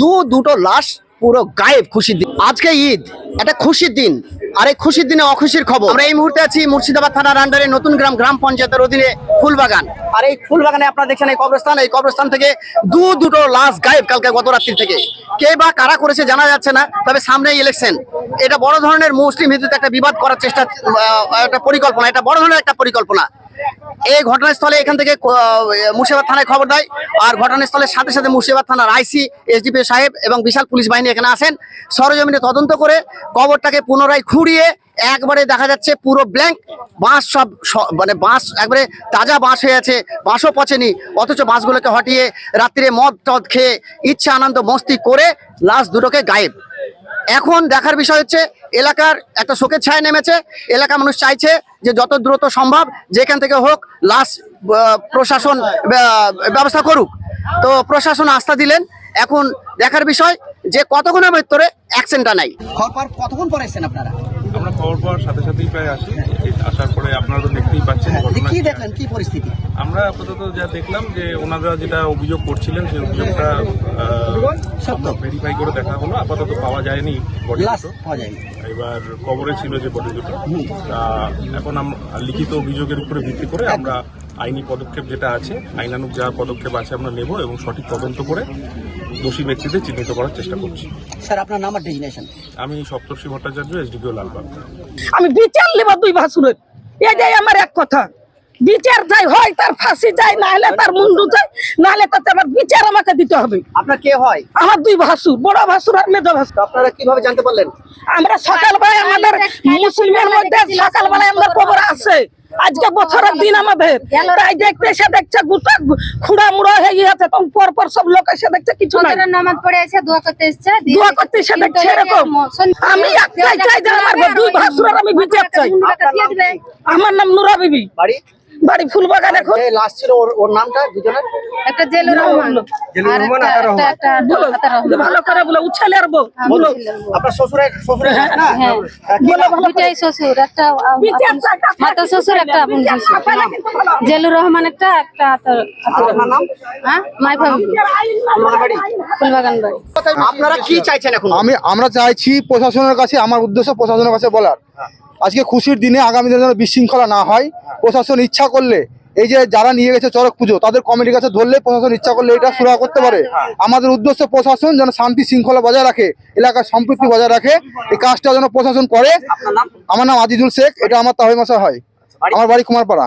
দু দুটো লাশ পুরো গায়েব খুশির দিন। আজকে ঈদ, একটা খুশির দিন। আর এই খুশির দিনে অখুশির খবর। আমরা এই মুহূর্তে আছি মুর্শিদাবাদ থানার আন্ডারে নতুন গ্রাম গ্রাম পঞ্চায়েতের অধীনে ফুলবাগান। আর এই ফুলবাগানে আপনারা দেখছেন এই কবরস্থান। এই কবরস্থান থেকে দু দুটো লাশ গায়েব কালকে গত রাত্রি থেকে। কে বা কারা করেছে জানা যাচ্ছে না, তবে সামনেই ইলেকশন এটা বড় ধরনের মুসলিম হিন্দুতে একটা বিবাদ করার চেষ্টা একটা পরিকল্পনা। এটা বড় ধরনের একটা পরিকল্পনা। এই ঘটনাস্থলে এখান থেকে মুর্শিদাবাদ থানায় খবর দেয়। আর ঘটনাস্থলের সাথে সাথে মুর্শিদাবাদ থানার আইসি, এসডিপি সাহেব এবং বিশাল পুলিশ বাহিনী এখানে আসেন। সরজমিনে তদন্ত করে কবরটাকে পুনরায় খুঁড়িয়ে একবারে দেখা যাচ্ছে পুরো ব্ল্যাঙ্ক বাঁশ সব মানে বাঁশ একবারে তাজা বাঁশ হয়ে আছে, বাঁশও পচেনি, অথচ বাঁশগুলোকে হটিয়ে রাত্রিরে মদ টদ খেয়ে ইচ্ছা আনন্দ মস্তি করে লাশ দুটোকে গায়েব। এখন দেখার বিষয় হচ্ছে, এলাকার একটা শোকের ছায় নেমেছে। এলাকা মানুষ চাইছে যে যত দ্রুত সম্ভব যেখান থেকে হোক লাশ প্রশাসন ব্যবস্থা করুক। তো প্রশাসন আস্থা দিলেন। এখন দেখার বিষয় যে কতক্ষণের ভিতরে অ্যাকশনটা নাই। কতক্ষণ পরে এসেছেন আপনারা? আমরা খবর পাওয়ার সাথে সাথেই প্রায় আসি। আসার পরে আপনারা তো দেখতেই পাচ্ছেন ঘটনা কি। দেখলেন কি পরিস্থিতি? আমরা আপাতত যা দেখলাম যে ওনারা যেটা অভিযোগ করছিলেন সেই অভিযোগটা। ভেরিফাই করে দেখা হলো। আপাতত পাওয়া যায়নি এবার কবরে ছিল যে বডি দুটো। তা এখন আমরা লিখিত অভিযোগের উপরে ভিত্তি করে আমরা আইনি পদক্ষেপ যেটা আছে আইনানুক যা পদক্ষেপ আছে আমরা নেব এবং সঠিক তদন্ত করে দোষী ব্যক্তিদের চিহ্নিত করার চেষ্টা করছি। স্যার আপনার নাম আর ডেজিনেশন আমি সপ্তর্ষি ভট্টাচার্য এসডিপিও লালবাগ। আমি বিচার নেব দুই ভাসুরের। এটাই আমার এক কথা বিচার চাই হয় তার ফাঁসি চাই না হলে তার মুন্ডু চাই না হলে তাতে আমার বিচার আমাকে দিতে হবে। আপনার কে হয়? আমার দুই ভাসুর বড় ভাসুর আর মেজো ভাসুর। আপনারা কীভাবে জানতে পারলেন? আমরা সকালবেলায় আমাদের মুসলিমের মধ্যে সকালবেলায় আমাদের কবর আছে। আজকে বছরের দিন আমাদের। তাই দেখতে এসে দেখছে গুটা খুঁড়া মুড়া হয়ে গিয়েছে তখন পর পর সব লোক এসে দেখছে কিছু নাই। নামাজ পড়ে এসে দোয়া করতে এসছে? দিয়ে করতে এসে দেখছে এরকম। আমি একটাই চাই যে আমার দুই ভাসুরের আমি বিচার চাই। আমার নাম নুরা বিবি। বাড়ি? বাড়ি ফুলবাগান এখন যে লাশ ছিল ওর ওর নামটা দুজনের? একটা জেলুর রহমান। আর একটা একটা একটা বলো রহমান। যে ভালো করে বলো আর বলো। বলো আপনার শ্বশুরের না? হ্যাঁ বলো ভালো করে। শ্বশুর একটা মাতা শ্বশুর একটা আপন শ্বশুর। জেলুর রহমান একটা একটা আর আপনার নাম? হ্যাঁ মাই ফ্যামিলি। বাড়ি? ফুলবাগান বাড়ি। আপনারা কি চাইছেন এখন? আমি আমরা চাইছি প্রশাসনের কাছে আমার উদ্দেশ্য প্রশাসনের কাছে বলার। আজকে খুশির দিনে আগামী দিনে যেন বিশৃঙ্খলা না হয় প্রশাসন ইচ্ছা করলে এই যে যারা নিয়ে গেছে চরক পুজো তাদের কমিটির কাছে ধরলে প্রশাসন ইচ্ছা করলে এটা সুরাহা করতে পারে। আমাদের উদ্দেশ্য প্রশাসন যেন শান্তি শৃঙ্খলা বজায় রাখে এলাকার সম্পৃক্তি বজায় রাখে। এই কাজটা যেন প্রশাসন করে। আমার নাম আজিজুল শেখ এটা আমার তাহিমাশা হয়। আমার বাড়ি কুমারপাড়া।